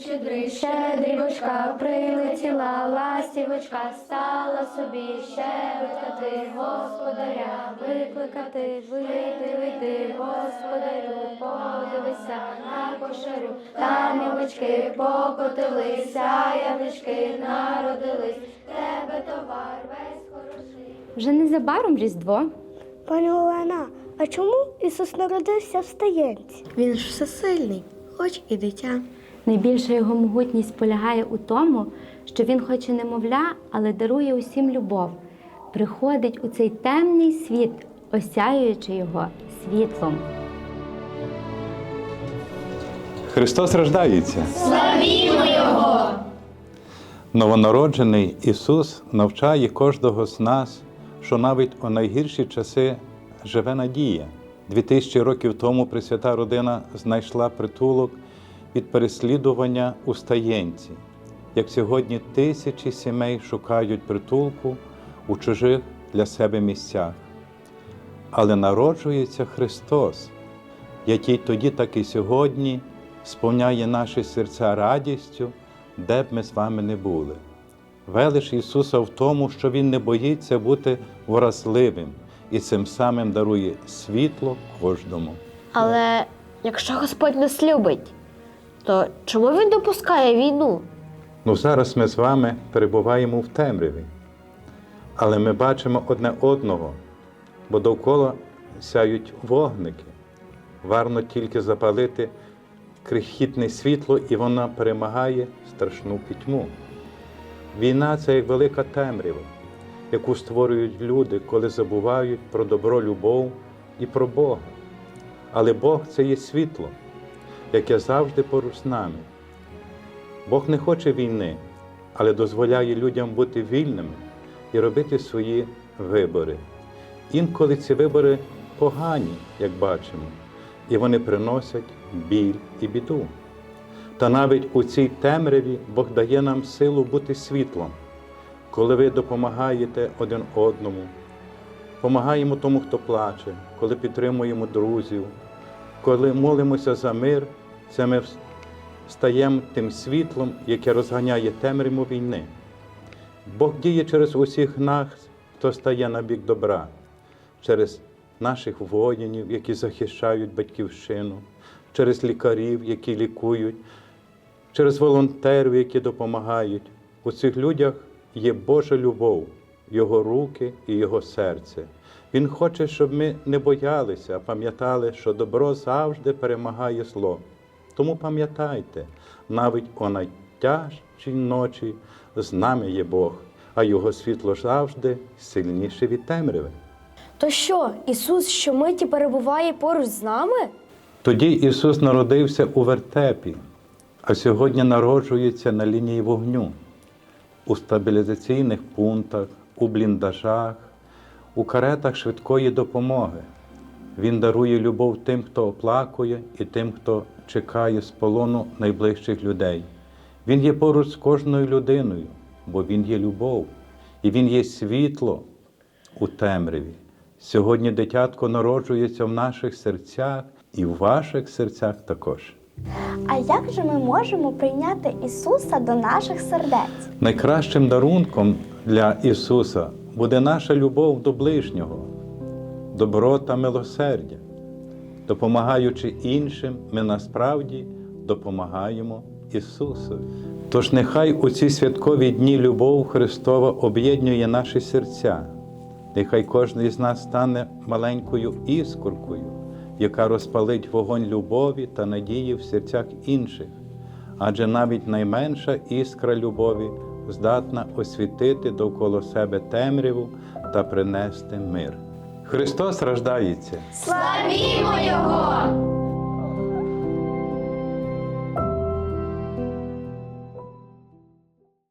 щедрий, щедрівочка, прилетіла ластівочка, стала собі щебетати, господаря викликати, вийди, вийди, господарю, подивися на кошарю, там ялички покотилися, ялички народились, тебе товар весь хороший. Вже незабаром Різдво. Пані Олена, а чому Ісус народився в стаєнці? Він ж всесильний, хоч і дитя. Найбільша його могутність полягає у тому, що він хоче немовля, але дарує усім любов. Приходить у цей темний світ, осяюючи його світлом. Христос рождається. Славімо Його! Новонароджений Ісус навчає кожного з нас, що навіть у найгірші часи живе надія. Дві тисячі років тому Пресвята родина знайшла притулок від переслідування у стаєнці, як сьогодні тисячі сімей шукають притулку у чужих для себе місцях. Але народжується Христос, який тоді, так і сьогодні сповняє наші серця радістю, де б ми з вами не були. Велич Ісуса в тому, що Він не боїться бути вразливим і цим самим дарує світло кожному. Але якщо Господь нас любить, то чому він допускає війну? Ну, зараз ми з вами перебуваємо в темряві, але ми бачимо одне одного, бо довкола сяють вогники. Варно тільки запалити крихітне світло, і вона перемагає страшну пітьму. Війна це як велика темрява, яку створюють люди, коли забувають про добро, любов і про Бога. Але Бог це є світло, яке завжди поруч з нами. Бог не хоче війни, але дозволяє людям бути вільними і робити свої вибори. Інколи ці вибори погані, як бачимо, і вони приносять біль і біду. Та навіть у цій темряві Бог дає нам силу бути світлом, коли ви допомагаєте один одному, допомагаємо тому, хто плаче, коли підтримуємо друзів, коли молимося за мир, це ми стаємо тим світлом, яке розганяє темряву війни. Бог діє через усіх нас, хто стає на бік добра, через наших воїнів, які захищають батьківщину, через лікарів, які лікують, через волонтерів, які допомагають. У цих людях є Божа любов, Його руки і Його серце. Він хоче, щоб ми не боялися, а пам'ятали, що добро завжди перемагає зло. Тому пам'ятайте, навіть у найтяжчій ночі з нами є Бог, а Його світло завжди сильніше від темряви. То що, Ісус щомиті перебуває поруч з нами? Тоді Ісус народився у вертепі, а сьогодні народжується на лінії вогню, у стабілізаційних пунктах, у бліндажах, у каретах швидкої допомоги. Він дарує любов тим, хто оплакує, і тим, хто чекає з полону найближчих людей. Він є поруч з кожною людиною, бо Він є любов, і Він є світло у темряві. Сьогодні дитятко народжується в наших серцях і в ваших серцях також. А як же ми можемо прийняти Ісуса до наших сердець? Найкращим дарунком для Ісуса буде наша любов до ближнього, добро та милосердя. Допомагаючи іншим, ми насправді допомагаємо Ісусові. Тож нехай у ці святкові дні любов Христова об'єднує наші серця. Нехай кожен із нас стане маленькою іскоркою, яка розпалить вогонь любові та надії в серцях інших. Адже навіть найменша іскра любові здатна освітити довкола себе темряву та принести мир. Христос рождається! Славімо Його!